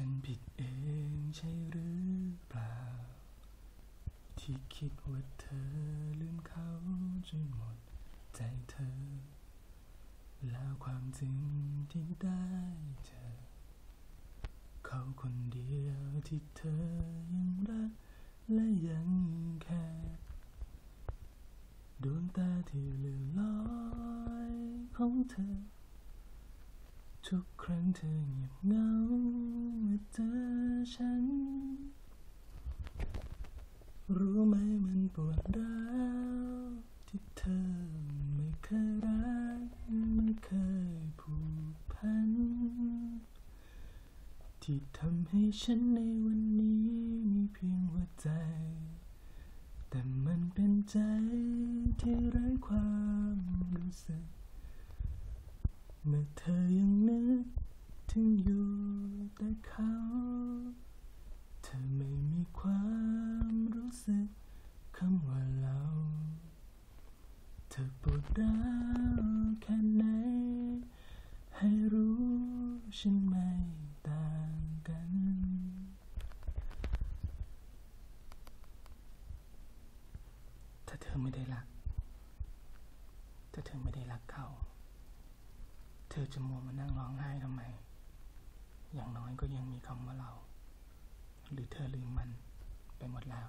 ฉันผิดเองใช่หรือเปล่า ที่คิดว่าเธอลืมเขาจนหมดใจเธอ แล้วความจริงที่ได้เจอ เขาคนเดียวที่เธอยังรักและยังแค่ดวงตาที่เลือนลอยของเธอ ทุกครั้งเธอเงียบเหงาเมื่อเจอฉัน รู้ไหมมันปวดร้าวที่เธอไม่เคยรักไม่เคยผูกพัน ที่ทำให้ฉันในวันนี้มีเพียงหัวใจ แต่มันเป็นใจที่ไร้ความรู้สึก เมื่อเธอยังนึกถึงอยู่แต่เขา เธอไม่มีความ รู้สึกคำว่าเราเธอปวดร้าวแค่ไหน ให้รู้ฉันไม่ต่างกัน ถ้าเธอไม่ได้รัก ถ้าเธอไม่ได้รักเขา เธอจะมัวมานั่งร้องไห้ทำไม อย่างน้อยก็ยังมีคำว่าเรา หรือเธอลืมมันไปหมดแล้ว